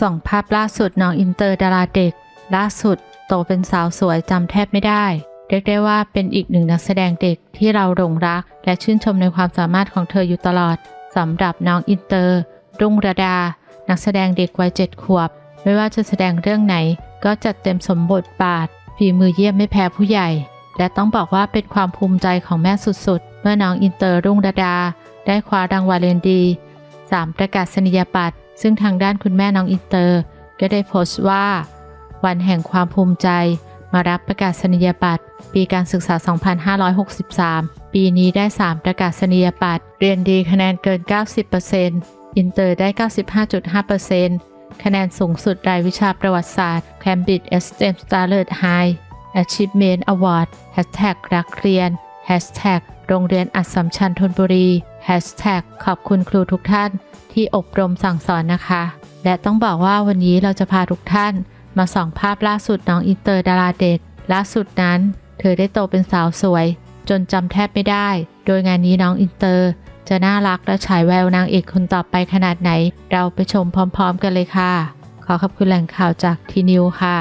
ส่องภาพล่าสุดน้องอินเตอร์ดาราเด็ก ล่าสุดโตเป็นสาวสวยจำแทบไม่ได้ เรียกได้ว่าเป็นอีกหนึ่งนักแสดงเด็กที่เราหลงรัก และชื่นชมในความสามารถของเธออยู่ตลอดสำหรับน้องอินเตอร์ รุ่งระดา นักแสดงเด็กวัยเจ็ดขวบ ไม่ว่าจะแสดงเรื่องไหน ก็จัดเต็มสมบทบาทฝีมือเยี่ยมไม่แพ้ผู้ใหญ่ และต้องบอกว่าเป็นความภูมิใจของแม่สุดๆ เมื่อน้องอินเตอร์รุ่งระดา ได้คว้ารางวัลเรนดี 3 ประกาศนียบัตร ซึ่งทางด้านคุณแม่น้องอินเตอร์ ก็ได้โพสต์ว่า วันแห่งความภูมิใจ มารับประกาศนียบัตร ปีการศึกษา 2563 ปีนี้ได้ 3 ประกาศนียบัตร เรียนดีคะแนนเกิน 90%อินเตอร์ได้ 95.5%คะแนนสูงสุดรายวิชาประวัติศาสตร์ Cambridge STEM Starlet High Achievement Award รักเรียน Hashtag โรงเรียนอัสสัมชัญธนบุรี Hashtag ขอบคุณครูทุกท่านที่อบรมสั่งสอนนะคะ และต้องบอกว่าวันนี้เราจะพาทุกท่าน มาส่องภาพล่าสุดน้องอินเตอร์ดาราเด็กล่าสุดนั้น เธอได้โตเป็นสาวสวย จนจำแทบไม่ได้ โดยงานนี้น้องอินเตอร์ จะน่ารักและฉายแววนางเอกคนต่อไปขนาดไหน เราไปชมพร้อม ๆ กันเลยค่ะ ขอขอบคุณแหล่งข่าวจากทีนิวค่ะ